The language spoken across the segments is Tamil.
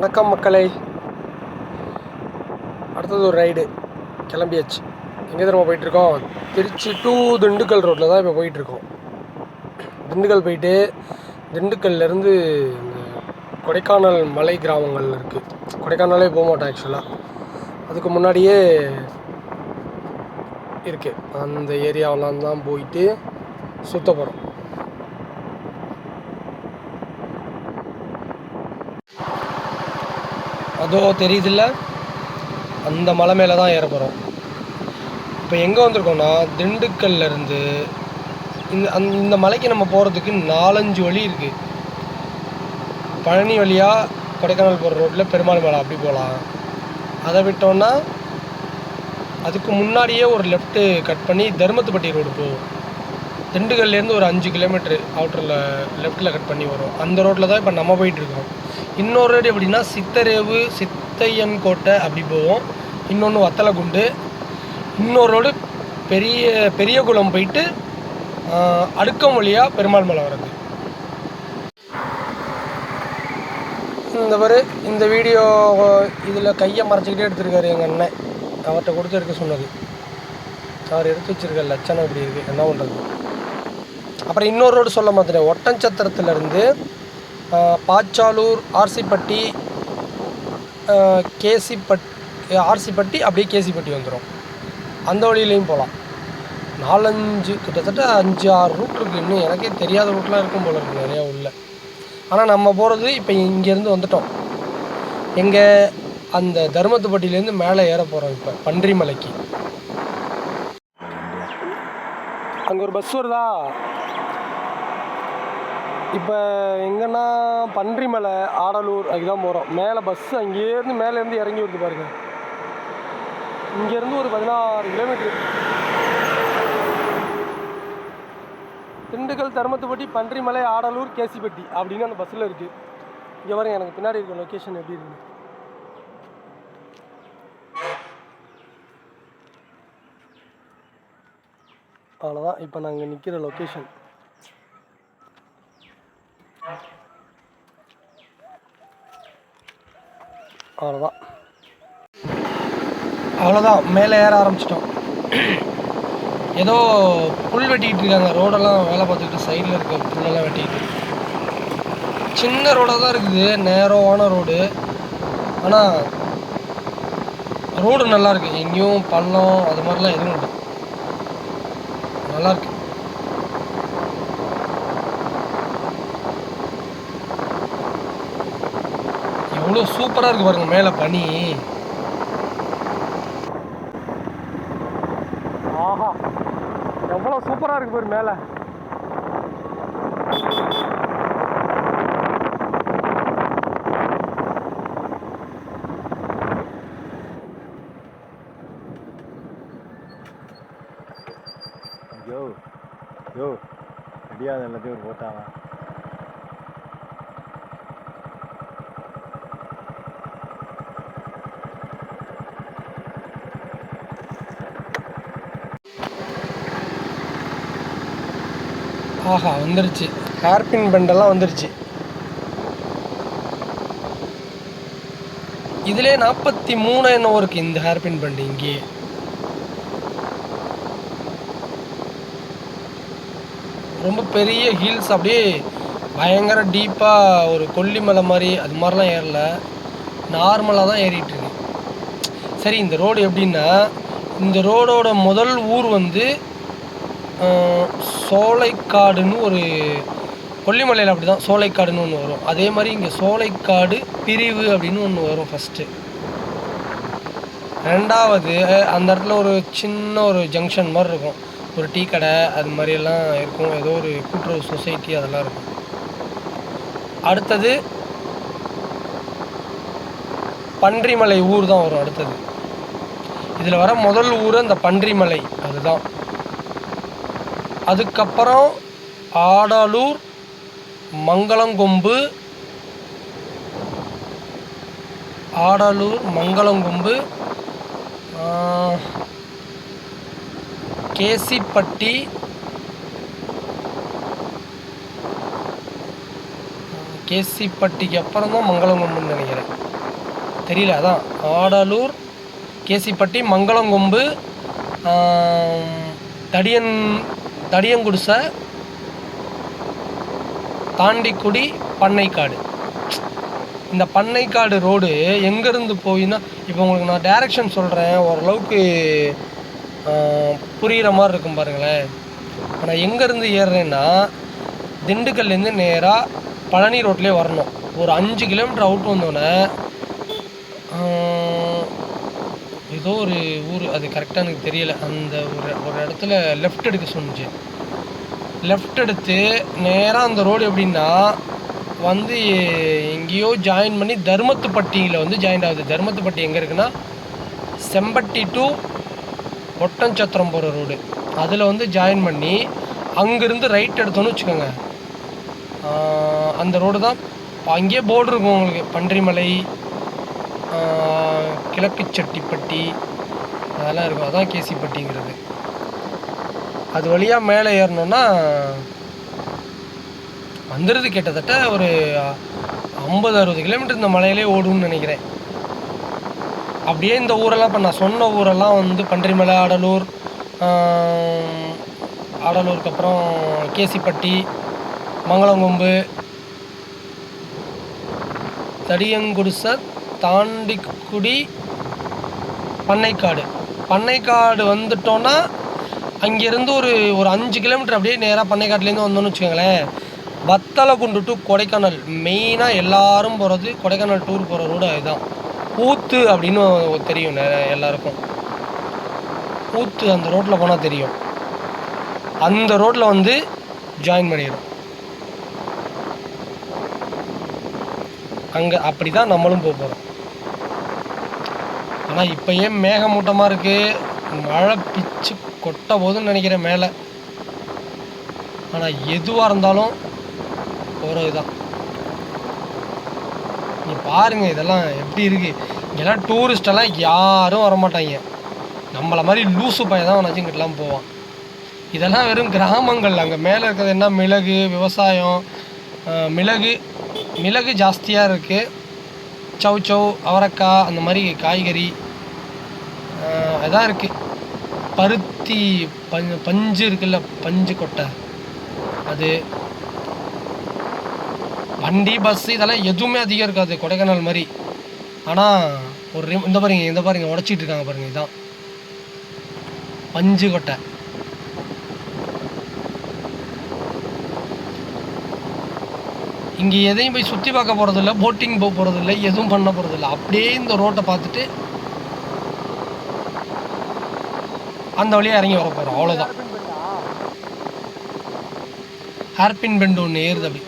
வணக்கம் மக்களை. அடுத்தது ஒரு ரைடு கிளம்பியாச்சு. எங்கே திரும்ப போயிட்டுருக்கோம்? திருச்சி டு திண்டுக்கல் ரோட்டில் தான் இப்போ போயிட்டுருக்கோம். திண்டுக்கல் போயிட்டு திண்டுக்கல்லேருந்து இந்த கொடைக்கானல் மலை கிராமங்கள் இருக்குது கொடைக்கானலே போக மாட்டோம் ஆக்சுவலாக அதுக்கு முன்னாடியே இருக்குது அந்த ஏரியாவெலாம் தான் போயிட்டு சுத்த போகிறோம் அதோ தெரியுதுல்ல? அந்த மலை மேலே தான் ஏற போகிறோம் இப்போ எங்கே வந்திருக்கோம்னா திண்டுக்கல்லேருந்து இந்த அந் இந்த மலைக்கு நம்ம போகிறதுக்கு நாலஞ்சு வழி இருக்குது பழனி வழியாக கொடைக்கானல் போகிற ரோட்டில் பெருமாள் மலை அப்படி போகலாம் அதை விட்டோன்னா அதுக்கு முன்னாடியே ஒரு லெஃப்ட்டு கட் பண்ணி தர்மத்துப்பட்டி ரோடு போகும் திண்டுக்கல்லேருந்து ஒரு அஞ்சு கிலோமீட்ரு அவுட்டரில் லெஃப்ட்டில் கட் பண்ணி வரும். அந்த ரோட்டில் தான் இப்போ நம்ம போயிட்டுருக்கோம் இன்னொரு ரோடு எப்படின்னா சித்தரேவு சித்தையன் கோட்டை அப்படி போவோம். இன்னொன்று வத்தலகுண்டு. இன்னொரு ரோடு பெரிய பெரியகுளம் போயிட்டு ஆஹ், அடுக்கம் வழியாக பெருமாள் மலை வரது இந்த பாரு இந்த வீடியோ இதில் கையை மறைச்சிக்கிட்டே எடுத்திருக்காரு எங்கள் அண்ணன். அவர்கிட்ட கொடுத்து எடுக்க சொன்னது. அவர் எடுத்து வச்சிருக்க லட்சணம் இப்படி இருக்குது என்ன பண்ணுறது அப்புறம் இன்னொரு ரோடு சொல்ல மாட்டேன் ஒட்டன்சத்திரத்துலேருந்து பாச்சாலூர் ஆர்சிப்பட்டி கேசிப்பட் ஆர்சிப்பட்டி அப்படியே கேசிப்பட்டி வந்துடும் அந்த வழியிலையும் போகலாம் நாலஞ்சு கிட்டத்தட்ட அஞ்சு ஆறு ரூட் இருக்குது இன்னும் எனக்கே தெரியாத ரூட்லாம் இருக்கும் போல இருக்குது நிறையா உள்ள ஆனால் நம்ம போகிறது இப்போ இங்கேருந்து வந்துட்டோம். எங்கே அந்த தர்மத்துப்பட்டியிலேருந்து மேலே ஏற போகிறோம் இப்போ பன்றிமலைக்கு. அங்கே ஒரு பஸ் வருதா? இப்போ எங்கன்னா பன்றிமலை ஆடலூர் அதுதான் போகிறோம் மேலே பஸ் அங்கேருந்து மேலேருந்து இறங்கி வருது பாருங்க. இங்கேருந்து ஒரு பதினாறு கிலோமீட்டர் திண்டுக்கல் தருமத்துப்பட்டி பன்றிமலை ஆடலூர் கேசிப்பட்டி அப்படின்னு அந்த பஸ்ஸில் இருக்குது இங்கே பாருங்க எனக்கு பின்னாடி இருக்க லொக்கேஷன் எப்படி இருக்கு. அவ்வளோதான் இப்போ நாங்கள் நிற்கிற லொக்கேஷன் அவ்வளோதான் அவ்வளோதான் மேலே ஏற ஆரம்பிச்சிட்டோம். ஏதோ புல் வெட்டிக்கிட்டு இருக்காங்க. ரோடெல்லாம் வேலை பார்த்துக்கிட்டு சைடில் இருக்க புல்லெல்லாம் வெட்டிக்கிட்டு. சின்ன ரோடாக தான் இருக்குது. நேரோவான ரோடு. ஆனால் ரோடு நல்லாயிருக்கு எங்கேயும் பள்ளம் அது மாதிரிலாம் எதுவும் இல்லை. நல்லாயிருக்கு அவ்வளோ சூப்பராக இருக்கு பாருங்க மேலே பனி. ஆஹா எவ்வளோ சூப்பராக இருக்கு பாரு மேலே. ஆஹா வந்துருச்சு. ஹேர்பின் பெண்டெல்லாம் வந்துருச்சு. இதிலே நாற்பத்தி மூணு என்னவோ இருக்கு இந்த ஹேர்பின் பெண்டு இங்கேயே. ரொம்ப பெரிய ஹீல்ஸ் அப்படியே பயங்கர டீப்பாக ஒரு கொல்லிமலை மாதிரி அது மாதிரிலாம் ஏறல. நார்மலாக தான் ஏறிட்டு இருக்கு. சரி இந்த ரோடு எப்படின்னா இந்த ரோடோட முதல் ஊர் வந்து சோலைக்காடுன்னு ஒரு கொல்லிமலையில் அப்படி தான் சோலைக்காடுன்னு ஒன்று வரும். அதே மாதிரி இங்கே சோலைக்காடு பிரிவு அப்படின்னு ஒன்று வரும் ஃபஸ்ட்டு ரெண்டாவது அந்த இடத்துல ஒரு சின்ன ஒரு ஜங்ஷன் மாதிரி இருக்கும். ஒரு டீ கடை அது மாதிரியெல்லாம் இருக்கும். ஏதோ ஒரு கூட்டுறவு சொசைட்டி அதெல்லாம் இருக்கும். அடுத்தது பன்றிமலை ஊர் தான் வரும் அடுத்தது. இதில் வர முதல் ஊர் அந்த பன்றிமலை. அதுதான். அதுக்கப்புறம் ஆடாலூர் மங்களங்கொம்பு ஆடாலூர் மங்களங்கொம்பு கேசிப்பட்டி கேசிப்பட்டிக்கு அப்புறம் தான் மங்களங்கொம்புன்னு நினைக்கிறேன். தெரியல அதான். ஆடலூர் கேசிப்பட்டி மங்களங்கொம்பு தடியன் தடியங்குடிசை தாண்டிக்குடி பண்ணைக்காடு. இந்த பண்ணைக்காடு ரோடு எங்கேருந்து போயின்னா இப்போ உங்களுக்கு நான் டைரக்ஷன் சொல்கிறேன் ஓரளவுக்கு புரிகிற மாதிரி இருக்கும் பாருங்களேன். இப்போ நான் எங்கேருந்து ஏறுறேன்னா திண்டுக்கல்லேருந்து நேராக பழனி ரோட்லேயே வரணும். ஒரு அஞ்சு கிலோமீட்டர் அவுட் வந்தோடனே ஏதோ ஒரு ஊர் அது கரெக்டாக எனக்கு தெரியல. அந்த ஒரு ஒரு இடத்துல லெஃப்ட் எடுக்க சொன்னுச்சு. லெஃப்ட் எடுத்து நேராக அந்த ரோடு எப்படின்னா வந்து எங்கேயோ ஜாயின் பண்ணி தர்மத்துப்பட்டியில் வந்து ஜாயின் ஆகுது. தர்மத்துப்பட்டி எங்கே இருக்குன்னா செம்பட்டி டு ஒட்டஞ்சத்திரம் போகிற ரோடு அதில் வந்து ஜாயின் பண்ணி அங்கேருந்து ரைட் எடுத்தோன்னு வச்சுக்கோங்க. அந்த ரோடு தான். அங்கேயே போர்டு இருக்கும் உங்களுக்கு. பன்றிமலை ஆஹ் கிழக்கு அதெல்லாம் இருக்கும். அதான் கேசிப்பட்டிங்கிறது. அது வழியாக மேலே ஏறணுன்னா வந்துடுது கிட்டத்தட்ட ஒரு ஐம்பது அறுபது கிலோமீட்டர் இந்த மலையிலே ஓடும்னு நினைக்கிறேன். அப்படியே இந்த ஊரெல்லாம் இப்போ நான் சொன்ன ஊரெல்லாம் வந்து பன்றிமலை ஆடலூர் ஆடலூருக்கு அப்புறம் கேசிப்பட்டி மங்களங்கொம்பு தடியங்குடிசை தாண்டிக்குடி பண்ணைக்காடு. பண்ணைக்காடு வந்துட்டோன்னா அங்கேருந்து ஒரு ஒரு அஞ்சு கிலோமீட்டர் அப்படியே நேராக பண்ணைக்காட்டிலேருந்து வந்தோம்னு வச்சுக்கோங்களேன். வத்தலகுண்டு டு கொடைக்கானல். மெயினாக எல்லாரும் போகிறது கொடைக்கானல் டூர் போகிற ரோடு அதுதான். ஊத்து அப்படின்னு தெரியும் எல்லாருக்கும். ஊத்து அந்த ரோட்டில் போனால் தெரியும். அந்த ரோட்டில் வந்து ஜாயின் பண்ணிடும் அங்கே அப்படி தான் நம்மளும் போக போகிறோம் ஆனால் இப்போயே மேகமூட்டமாக இருக்குது மழை பிச்சு கொட்ட போதுன்னு நினைக்கிறேன் மேலே. ஆனால் எதுவாக இருந்தாலும் ஒரு இதுதான். நீ பாருங்கள் இதெல்லாம் எப்படி இருக்குது இங்கெல்லாம் டூரிஸ்டெல்லாம் யாரும் வரமாட்டாங்க. நம்மளை மாதிரி லூசு பையன் தான் வச்சு இங்கிட்டலாம் போவான். இதெல்லாம் வெறும் கிராமங்கள். அங்கே மேலே இருக்கிறது என்ன? மிளகு விவசாயம் மிளகு மிளகு ஜாஸ்தியாக இருக்குது சவ் சவ் அவரைக்காய் அந்த மாதிரி காய்கறி அதான் இருக்குது பருத்தி பஞ்சு பஞ்சு இருக்குல்ல பஞ்சு கொட்டை. அது வண்டி பஸ் இதெல்லாம் எதுவுமே அதிகம் இருக்காது கொடைக்கானல் மாதிரி. ஆனால் ஒரு இந்த பாருங்க இந்த பாருங்க உடச்சிட்டு இருக்காங்க பாருங்க இதான். பஞ்சு கொட்டை. இங்கே எதையும் போய் சுற்றி பார்க்க போகிறதில்ல போட்டிங் போக போகிறதில்ல எதுவும் பண்ண போகிறதில்ல அப்படியே இந்த ரோட்டை பார்த்துட்டு அந்த வழியாக இறங்கி வர போகிறோம் அவ்வளோதான் ஹேர்பின் பெண்டு ஒன்று ஏறுது அப்படி.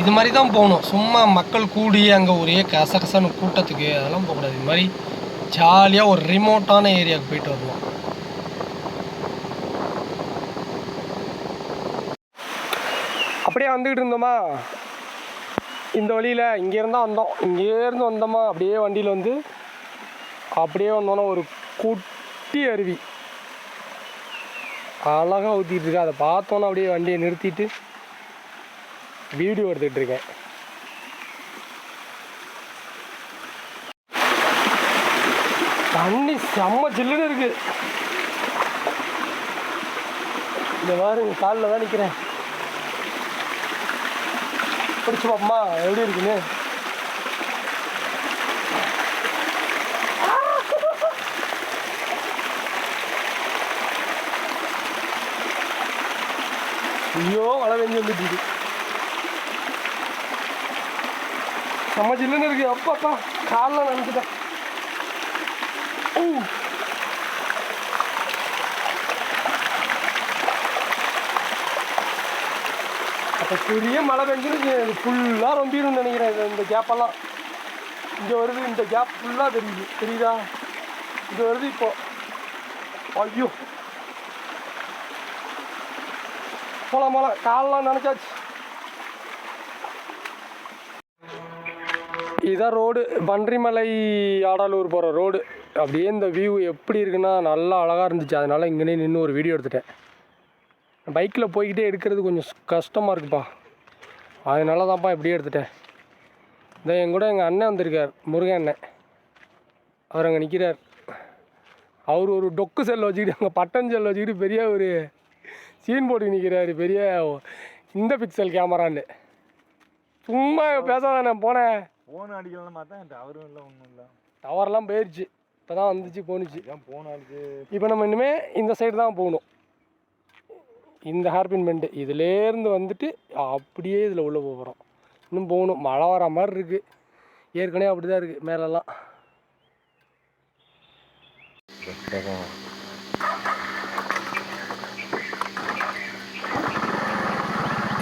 இது மாதிரி தான் போகணும். சும்மா மக்கள் கூடி அங்கே ஒரே கசகசன்னு கூட்டத்துக்கு அதெல்லாம் போகக்கூடாது. இது மாதிரி ஜாலியாக ஒரு ரிமோட்டான ஏரியாவுக்கு போயிட்டு வருவோம். அப்படியே வந்துக்கிட்டு இருந்தோமா? இந்த வழியில் இங்கேருந்தா வந்தோம். இங்கேருந்து வந்தோமா? அப்படியே வண்டியில் வந்து அப்படியே வந்தோன்னா ஒரு குட்டி அருவி. அழகாக ஊற்றிட்டு இருக்கு. அதை பார்த்தோன்னா அப்படியே வண்டியை நிறுத்திட்டு வீடியோ எடுத்துக்கிட்டு இருக்கேன். தண்ணி செம்ம ஜில்லுன்னு இருக்கு. இந்த பாருங்க காலில் தான் நிற்கிறேன் பிடிச்சி பாப்பமா எப்படி இருக்குன்னு? ஐயோ மழை பெஞ்சு வந்துட்டு செம்ம ஜில்லுன்னு இருக்கு. அப்பா அப்பா காலில் நினைச்சிட்டேன். அப்போ பெரிய மழை பெஞ்சிருக்கு ஃபுல்லாக ரொம்பிடும் நினைக்கிறேன். இந்த கேப்பெல்லாம் இங்கே வருது. இந்த கேப் ஃபுல்லாக தெரியுது. தெரியுதா? இது வருது இப்போ. ஐயோ. போலாம் மழை காலெலாம் நினச்சாச்சு. இதான் ரோடு பன்றிமலை ஆடாலூர் போகிற ரோடு அப்படியே இந்த வியூ எப்படி இருக்குன்னா நல்லா அழகாக இருந்துச்சு. அதனால் இங்கேனே நின்று ஒரு வீடியோ எடுத்துட்டேன். பைக்கில் போய்கிட்டே எடுக்கிறது கொஞ்சம் கஷ்டமாக இருக்குப்பா. அதனால தான்ப்பா இப்படியே எடுத்துட்டேன். இதை என் கூட எங்கள் அண்ணன் வந்திருக்கார் முருகன் அண்ணன். அவர் அங்கே நிற்கிறார் அவர் ஒரு டொக்கு செல்லை வச்சுக்கிட்டு அங்கே பட்டன் செல்லை வச்சுக்கிட்டு பெரிய ஒரு சீன் போட்டு நிற்கிறாரு பெரிய இந்த பிக்சல் கேமரான்னு சும்மா பேசாத நான் போனேன். ஃபோன் அடிக்கலாம்னு பார்த்தா டவரும் இல்லை ஒன்றும் இல்லை. டவர்லாம் போயிடுச்சு இப்போ தான் வந்துச்சு போணுச்சு. அடிச்சு இப்போ நம்ம இனிமே இந்த சைடு தான் போகணும். இந்த ஹேர்பின் பெண்டு இதுலேருந்து வந்துட்டு அப்படியே இதில் உள்ளே போகிறோம் இன்னும் போகணும். மழை வர மாதிரி இருக்குது ஏற்கனவே அப்படி தான் இருக்குது மேலெல்லாம்.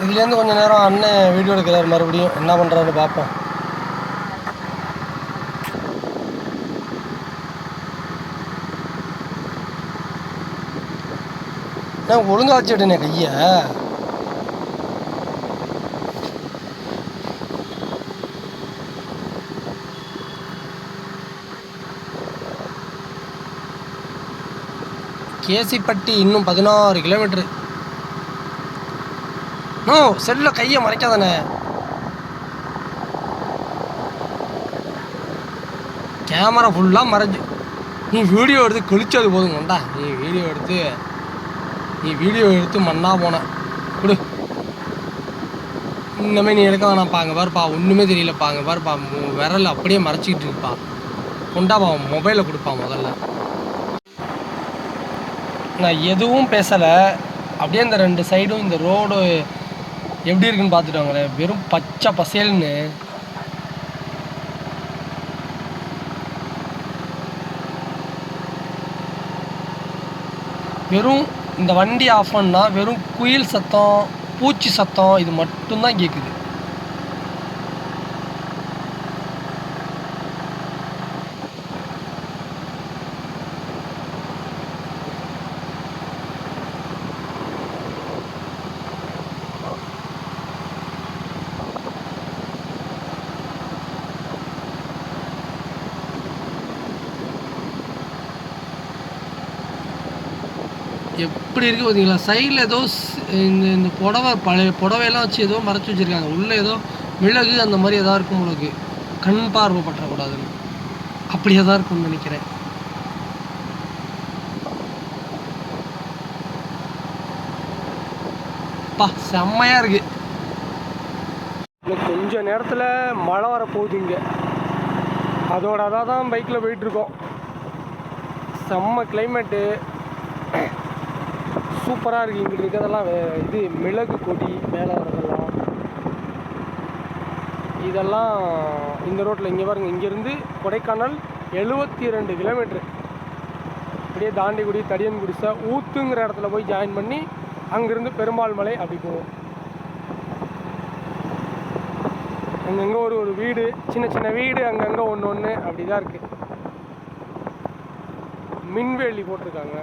இதுலேருந்து கொஞ்சம் நேரம் அண்ணன் வீடியோ எடுக்கிறார் மறுபடியும். என்ன பண்ணுறாருன்னு பார்ப்போம். ஏன் ஒழுங்கா வச்சுட்டேனே கையை. கேசிப்பட்டி இன்னும் பதினாறு கிலோமீட்டரு. நோ செல்ல கையை மறைக்காதானே. கேமரா ஃபுல்லாக மறைஞ்சு. நீ வீடியோ எடுத்து கிழிச்சது போதுங்கண்டா நீ வீடியோ எடுத்து நீ வீடியோ எடுத்து மண்ணா போனேன் கொடு. இன்னமே நீ எடுக்க வேணாம். பாங்க பாருப்பா. ஒன்றுமே தெரியலப்பா அங்கே பாருப்பா. விரல் அப்படியே மறைச்சிக்கிட்டு இருப்பா கொண்டாப்பா மொபைலை கொடுப்பா முதல்ல. நான் எதுவும் பேசலை. அப்படியே இந்த ரெண்டு சைடும் இந்த ரோடு எப்படி இருக்குன்னு பார்த்துட்டு வாங்களேன். வெறும் பச்சை பசேல்னு. வெறும் இந்த வண்டி ஆஃப் பண்ணால் வெறும் குயில் சத்தம் பூச்சி சத்தம் இது மட்டும்தான் கேட்குது எப்படி இருக்குது பார்த்தீங்களா சைடில் ஏதோ இந்த இந்த புடவை பழைய புடவையெல்லாம் வச்சு ஏதோ மறைச்சி வச்சுருக்காங்க. உள்ளே ஏதோ மிளகு அந்த மாதிரி ஏதாவது இருக்கும் உங்களுக்கு கண் பார்வை பற்றக்கூடாதுன்னு. அப்படியே தான் இருக்கும்னு நினைக்கிறேன். அப்பா செம்மையாக இருக்கு. இன்னும் கொஞ்ச நேரத்தில் மழை வர போகுது இங்கே. அதோட அதான் தான் பைக்கில் போயிட்டுருக்கோம் செம்ம கிளைமேட்டு சூப்பராக இருக்குது இங்கிட்டு இருக்கிறதெல்லாம் இது மிளகு கொடி மேலே வரதெல்லாம் இதெல்லாம் இந்த ரோட்டில் இங்கே பாருங்க. இங்கேருந்து கொடைக்கானல் எழுபத்தி ரெண்டு கிலோமீட்ரு அப்படியே தாண்டிக்குடி தடியன்குடிசை ஊத்துங்கிற இடத்துல போய் ஜாயின் பண்ணி அங்கேருந்து பெருமாள் மலை அப்படி போவோம். அங்கங்கே ஒரு ஒரு வீடு சின்ன சின்ன வீடு அங்கங்கே ஒன்று ஒன்று அப்படி தான் இருக்குது மின்வேலி போட்டிருக்காங்க.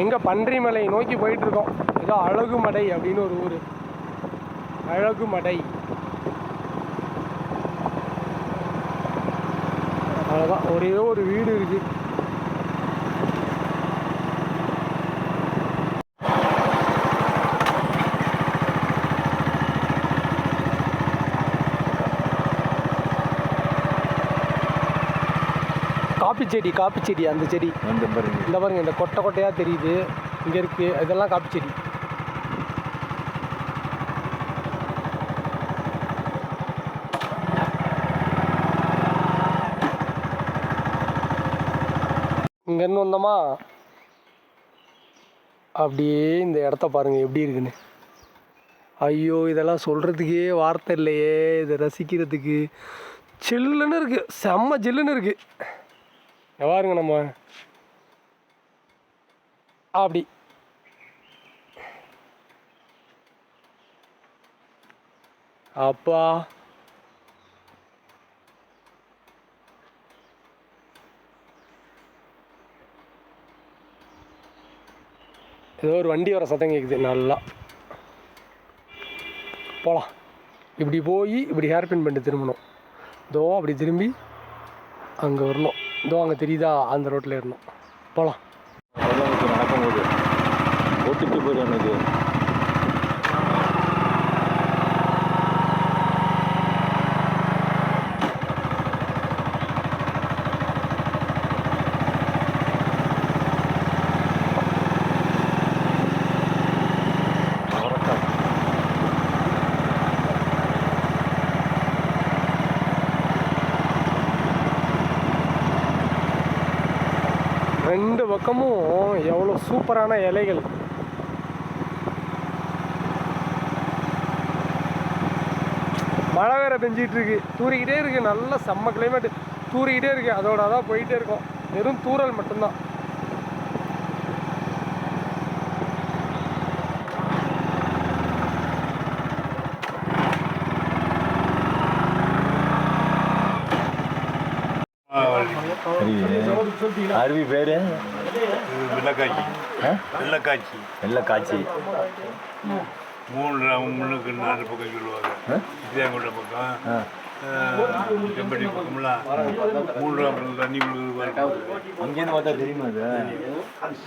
எங்கே பன்றிமலை நோக்கி போயிட்டுருக்கோம். ஏதோ அழகுமடை அப்படின்னு ஒரு ஊர். அழகுமடை. அவ்வளோதான் ஒரே ஒரு வீடு இருக்குது காப்பி செடி காப்பி செடி அந்த செடி. வந்து பாருங்க. இந்த பாருங்க இந்த கொட்டை கொட்டையாக தெரியுது. இங்கே இருக்குது இதெல்லாம் காப்பி செடி. இங்கேருந்து வந்தோமா? அப்படியே இந்த இடத்த பாருங்கள் எப்படி இருக்குன்னு. ஐயோ இதெல்லாம் சொல்கிறதுக்கே வார்த்தை இல்லையே. இதை ரசிக்கிறதுக்கு சில்லுன்னு இருக்குது செம்ம ஜில்லுன்னு இருக்குது எவாருங்க நம்ம. அப்படி. அப்பா. ஏதோ ஒரு வண்டி வர சத்தம் கேட்குது நல்லா. போகலாம் இப்படி போய் இப்படி ஹேர்பின் பண்ணிட்டு திரும்பணும். இதோ அப்படி திரும்பி அங்கே வரணும். இதோ அங்கே தெரியுதா? அந்த ரோட்டில் இருந்தோம் போகலாம் நடக்கும்போது. ஓட்டிட்டு போயிடும் எனக்கு ரெண்டு பக்கமும் எவ்வளோ சூப்பரான இலைகள். மழை வேற பெஞ்சிட்டு இருக்கு தூறிக்கிட்டே இருக்கு. நல்ல செம்ம கிளைமேட் தூறிக்கிட்டே இருக்கு. அதோட அதான் போயிட்டே இருக்கும். வெறும் தூறல் மட்டும்தான். அருவி பேரு? வெள்ளக்காய்ச்சி? வெள்ளக்காய்ச்சி. வெள்ளை காட்சி மூணு முன்னுக்கு நாலு பக்கம் சொல்லுவாங்க. ஆ? இத்தியாங்கோட்டை பக்கம். செம்பட்டி பக்கம்லாம் அப்புறம் தண்ணி அங்கேருந்து பார்த்தா தெரியுமா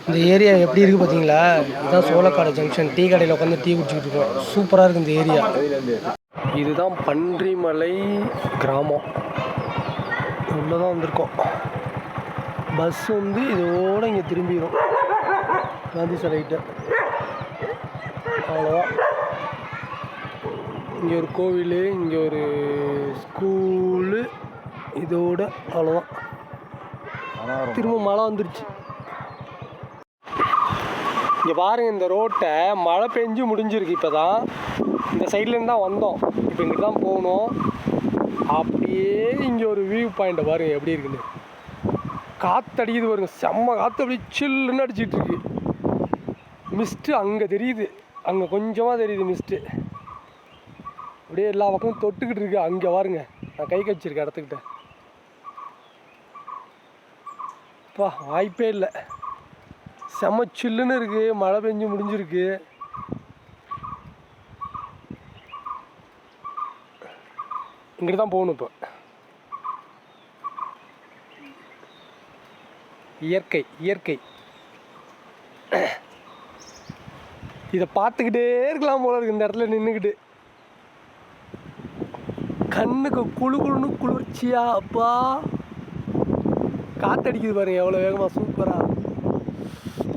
இந்த ஏரியா எப்படி இருக்கு பார்த்தீங்களா? இதுதான் சோளக்காடு ஜங்ஷன் டீ கடையில் உட்காந்து டீ குடிச்சிக்கிட்டு இருக்கோம். சூப்பராக இருக்கு இந்த ஏரியா. இதுதான் பன்றிமலை கிராமம். உள்ளே தான் வந்திருக்கோம். பஸ் வந்து இதோட இங்கே திரும்பிடும் காந்தி சிலைகிட்ட. அவ்வளோதான் இங்கே ஒரு கோவில் இங்கே ஒரு ஸ்கூலு இதோட அவ்வளோதான் திரும்ப மழை வந்துருச்சு. இங்கே பாருங்க இந்த ரோட்டை மழை பெஞ்சு முடிஞ்சிருக்கு இப்போ தான் இந்த சைட்லேருந்து தான் வந்தோம். இப்போ இங்கிட்டு தான் போகணும். அப்படியே இங்கே ஒரு வியூ பாயிண்ட்டை பாருங்க எப்படி இருக்குன்னு. காற்றடிக்குது பாருங்க. செம்ம காற்று அப்படியே சில்லுன்னு அடிச்சிட்டு இருக்கு. மிஸ்ட்டு அங்கே தெரியுது. அங்கே கொஞ்சமாக தெரியுது மிஸ்ட்டு அப்படியே எல்லா பக்கமும் தொட்டுக்கிட்டு இருக்கு. அங்கே பாருங்க. நான் கை கச்சிருக்கேன் இடத்துக்கிட்ட. அப்பா வாய்ப்பே இல்லை. செம சில்லுன்னு இருக்குது மழை பெஞ்சு முடிஞ்சிருக்கு. இங்கிட்டு தான் போகணும் இப்போ. இயற்கை இயற்கை. இதை பார்த்துக்கிட்டே இருக்கலாம் போல இருக்கு இந்த இடத்துல நின்றுக்கிட்டு கண்ணுக்கு குளு குளுன்னு குளிர்ச்சியா அப்பா. காத்தடிக்குது பாருங்க எவ்வளோ வேகமாக சூப்பராக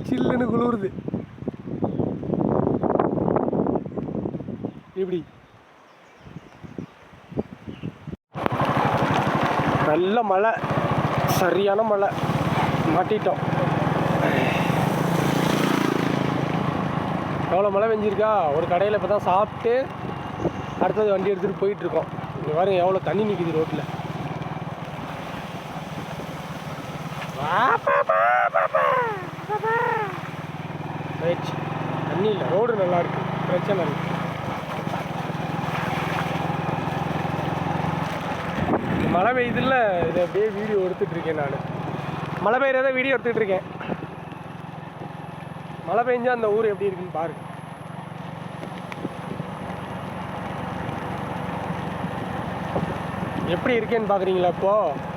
சில்லுன்னு குளிருது. இப்படி. நல்ல மழை சரியான மழை. மாட்டிட்டோம். எவ்வளோ மழை பெஞ்சிருக்கா? ஒரு கடையில் இப்போ தான் சாப்பிட்டு அடுத்தது வண்டி எடுத்துகிட்டு போயிட்டுருக்கோம். இங்கே வேறு எவ்வளோ தண்ணி நிற்கிது ரோட்டில் தண்ணி இல்லை ரோடு நல்லா இருக்கு. பிரச்சனை இல்லை. மழை பெய்யுதுல்ல இதை அப்படியே வீடியோ எடுத்துட்டு இருக்கேன் நான். மழை பெய்யறத வீடியோ எடுத்துகிட்டு இருக்கேன். மழை பெஞ்சால் அந்த ஊர் எப்படி இருக்குன்னு பாருங்க. எப்படி இருக்கேன்னு பார்க்குறீங்களா இப்போது